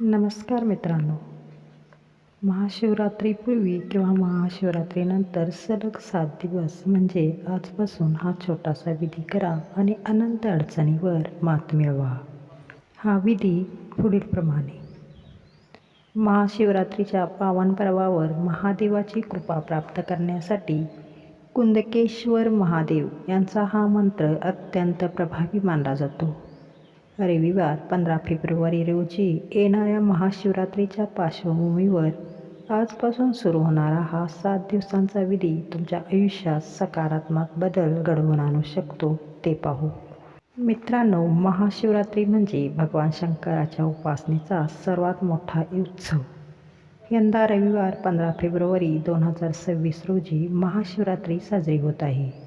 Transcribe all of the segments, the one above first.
नमस्कार मित्रांनो. महाशिवरात्रीपूर्वी किंवा महाशिवरात्रीनंतर सलग सात दिवस म्हणजे आजपासून हा छोटासा विधी करा आणि अनंत अडचणीवर मात मिळवा. हा विधी पुढीलप्रमाणे महाशिवरात्रीच्या पावन पर्वावर महादेवाची कृपा प्राप्त करण्यासाठी कुंदकेश्वर महादेव यांचा हा मंत्र अत्यंत प्रभावी मानला जातो. रविवार पंधरा फेब्रुवारी रोजी येणाऱ्या महाशिवरात्रीच्या पार्श्वभूमीवर आजपासून सुरू होणारा हा सात दिवसांचा विधी तुमच्या आयुष्यात सकारात्मक बदल घडवून आणू शकतो ते पाहू. मित्रांनो महाशिवरात्री म्हणजे भगवान शंकराच्या उपासनेचा सर्वात मोठा उत्सव. यंदा रविवार पंधरा फेब्रुवारी दोन हजार सव्वीस रोजी महाशिवरात्री साजरी होत आहे.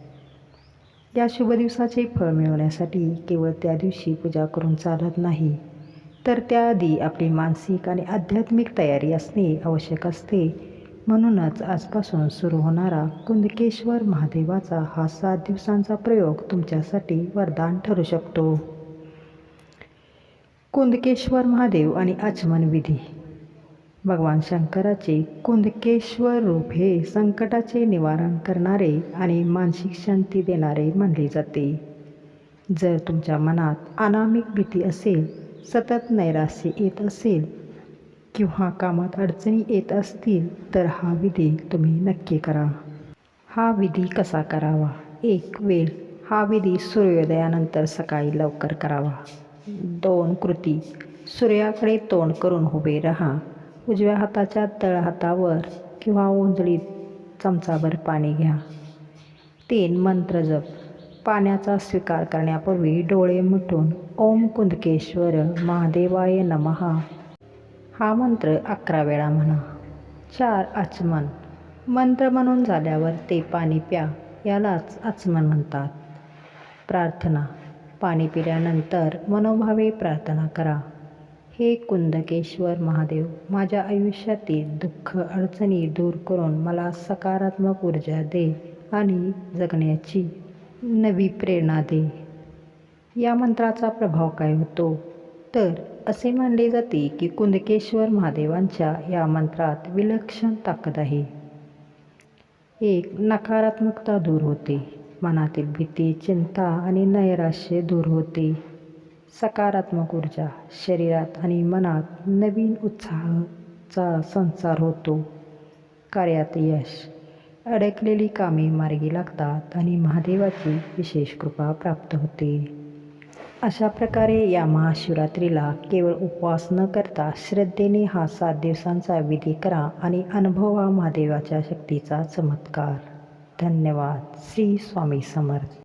या शुभ दिवसाचे फळ मिळवण्यासाठी केवळ त्या दिवशी पूजा करून चालत नाही. तर त्याआधी आपली मानसिक आणि आध्यात्मिक तयारी असणे आवश्यक असते. म्हणूनच आजपासून सुरू होणारा कुंदकेश्वर महादेवाचा हा सात दिवसांचा प्रयोग तुमच्यासाठी वरदान ठरू शकतो. कुंदकेश्वर महादेव आणि आचमन विधी. भगवान शंकराचे कुंदकेश्वर रूप हे संकटाचे निवारण करणारे आणि मानसिक शांती देणारे मानले जाते. जर तुमच्या मनात अनामिक भीती असेल सतत नैराश्य येत असेल किंवा कामात अडचणी येत असतील तर हा विधी तुम्ही नक्की करा. हा विधी कसा करावा? एक वेळ हा विधी सूर्योदयानंतर सकाळी लवकर करावा. दोन कृती. सूर्याकडे तोंड करून उभे रहा. उजव्या हाताच्या तळहातावर किंवा उंजळीत चमचाभर पाणी घ्या. तीन मंत्र जप. पाण्याचा स्वीकार करण्यापूर्वी डोळे मिटून ओम कुंदकेश्वर महादेवाय नमहा हा मंत्र अकरा वेळा म्हणा. चार आचमन. मंत्र म्हणून झाल्यावर ते पाणी प्या यालाच आचमन म्हणतात. प्रार्थना. पाणी पिल्यानंतर मनोभावे प्रार्थना करा. हे कुंदकेश्वर महादेव माझ्या आयुष्यातील दुःख अडचणी दूर करून मला सकारात्मक ऊर्जा दे आणि जगण्याची नवी प्रेरणा दे. या मंत्राचा प्रभाव काय होतो? तर असे मानले जाते की कुंदकेश्वर महादेवांच्या या मंत्रात विलक्षण ताकद आहे. एक नकारात्मकता दूर होते. मनातील भीती चिंता आणि नैराश्य दूर होते. सकारात्मक ऊर्जा शरीरात आणि मनात नवीन उत्साहाचा संसार होतो. कार्यात यश अडकलेली कामे मार्गी लागतात आणि महादेवाची विशेष कृपा प्राप्त होते. अशा प्रकारे या महाशिवरात्रीला केवळ उपवास न करता श्रद्धेने हा सात दिवसांचा विधी करा आणि अनुभवा महादेवाच्या शक्तीचा चमत्कार. धन्यवाद. श्री स्वामी समर्थ.